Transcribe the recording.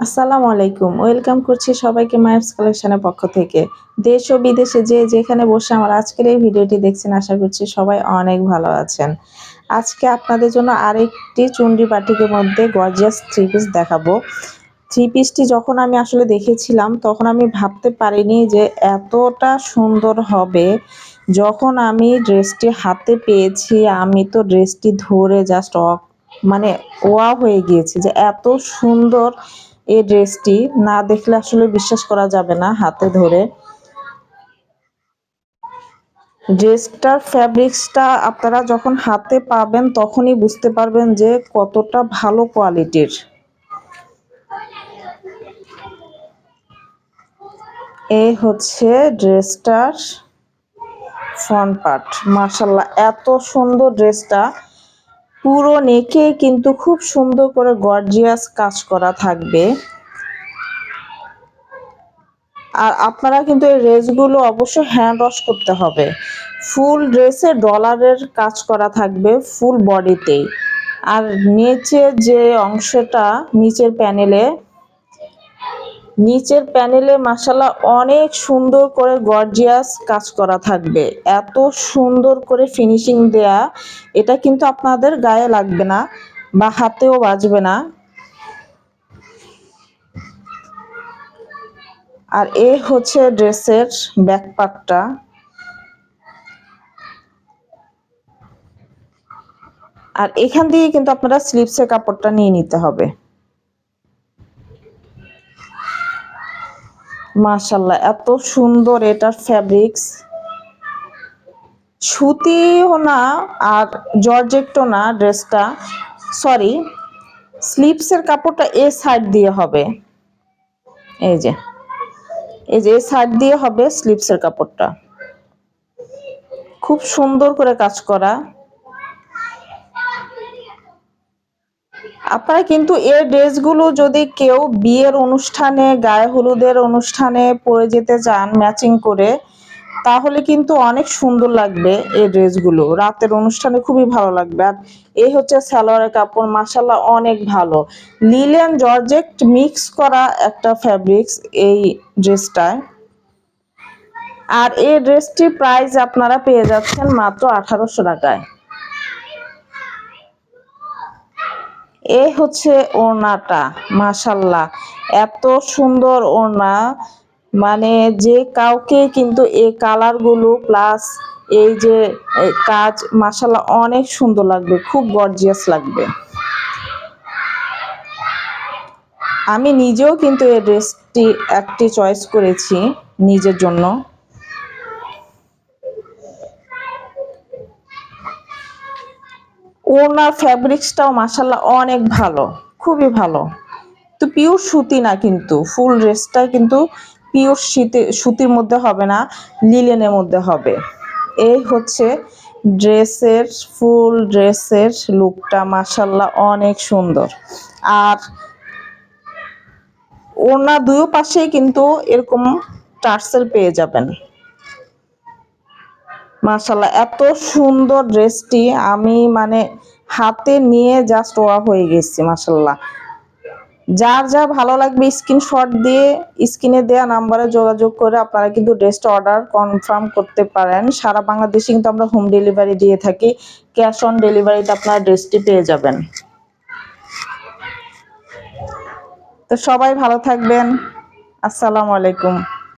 আসসালামু আলাইকুম। ওয়েলকাম করছি সবাইকে মায়ার্স কালেকশনের পক্ষ থেকে। দেশ ও বিদেশে যে যেখানে বসে আমার আজকের এই ভিডিওটি দেখছেন, আশা করছি সবাই অনেক ভালো আছেন। আজকে আপনাদের জন্য আরেকটি চুন্ডি বাটিকের মধ্যে গর্জিয়াস থ্রি পিস দেখাবো। থ্রি পিসটি যখন আমি আসলে দেখেছিলাম, তখন আমি ভাবতে পারিনি যে এতটা সুন্দর হবে। যখন আমি ড্রেসটি হাতে পেয়েছি, আমি তো ড্রেসটি ধরে জাস্ট মানে ওয়া হয়ে গিয়েছে যে এত সুন্দর এই ড্রেসটি না দেখলে আসলে বিশ্বাস করা যাবে না হাতে ধরে। ড্রেসটার ফ্যাব্রিক্সটা আপনারা যখন হাতে পাবেন তখনই বুঝতে পারবেন যে কতটা ভালো কোয়ালিটির। এই হচ্ছে ড্রেসটার ফ্রন্ট পার্ট। মার্শাল্লাহ এত সুন্দর ড্রেসটা। পুরো নেকে কিন্তু খুব সুন্দর করে গর্জিয়াস কাজ করা থাকবে। আর আপনারা কিন্তু এই রেসগুলো অবশ্যই হ্যান্ড ওয়াশ করতে হবে। ফুল ড্রেসে ডলারের কাজ করা থাকবে ফুল বডিতেই আর নিচে যে অংশটা, নিচের প্যানেলে নিচের প্যানেলে মাসালা অনেক সুন্দর করে গর্জিয়াস কাজ করা থাকবে। এত সুন্দর করে ফিনিশিং দেয়া, এটা কিন্তু আপনাদের গায়ে লাগবে না বা হাতেও বাজবে না। আর এ হচ্ছে ড্রেসের ব্যাকপার্টটা আর এখান দিয়ে কিন্তু আপনারা স্লিপসের কাপড়টা নিয়ে নিতে হবে। মাশাল্লাহ এত সুন্দর এটার ফ্যাব্রিক্স সুতিও না আর জর্জেক্টও না ড্রেসটা সরি স্লিপসের কাপড়টা এ সাইড দিয়ে হবে। এই যে এই যে এ সাইড দিয়ে হবে স্লিপসের কাপড়টা। খুব সুন্দর করে কাজ করা। আপনারা কিন্তু এর ড্রেসগুলো যদি কেউ বিয়ের অনুষ্ঠানে, গায়ে হলুদের অনুষ্ঠানে পরে যেতে চান ম্যাচিং করে, তাহলে কিন্তু অনেক সুন্দর লাগবে এই ড্রেসগুলো। রাতের অনুষ্ঠানে খুবই ভালো লাগবে। আর এই হচ্ছে সালোয়ারের কাপড় মাসাল্লাহ অনেক ভালো। লিলেন জর্জেক্ট মিক্স করা একটা ফ্যাব্রিক্স এই ড্রেসটায়। আর এই ড্রেসটির প্রাইস আপনারা পেয়ে যাচ্ছেন মাত্র আঠারোশো টাকায়। এ হচ্ছে ওড়নাটা মাসাল্লাহ এত সুন্দর ওড়না। মানে যে কাউকে কিন্তু এই কালারগুলো প্লাস এই যে কাজ মাসাল্লাহ অনেক সুন্দর লাগবে, খুব গর্জিয়াস লাগবে। আমি নিজেও কিন্তু এই ড্রেসটি একটি চয়েস করেছি নিজের জন্য। ওনার ফ্যাব্রিক্সটাও মাসাল্লাহ অনেক ভালো, খুবই ভালো। তো পিওর সুতি না কিন্তু ফুল ড্রেসটা কিন্তু পিওর শীতে, সুতির মধ্যে হবে না লিলেনের মধ্যে হবে। এই হচ্ছে ড্রেসের ফুল ড্রেসের লুকটা মাসাল্লাহ অনেক সুন্দর। আর ওনা দুই পাশেই কিন্তু এরকম টার্সেল পেয়ে যাবেন। মার্শাল্লাহ এত সুন্দর ড্রেসটি আমি মানে হাতে নিয়ে জাস্ট ওয়া হয়ে গেছি মার্শাল্লাহ যার যা ভালো লাগবে স্ক্রিনশট দিয়ে স্ক্রিনে দেওয়া নাম্বারে যোগাযোগ করে আপনারা কিন্তু ড্রেসটা অর্ডার কনফার্ম করতে পারেন। সারা বাংলাদেশে কিন্তু আমরা হোম ডেলিভারি দিয়ে থাকি ক্যাশ অন ডেলিভারিতে আপনারা ড্রেসটি পেয়ে যাবেন। তো সবাই ভালো থাকবেন। আসসালামু আলাইকুম।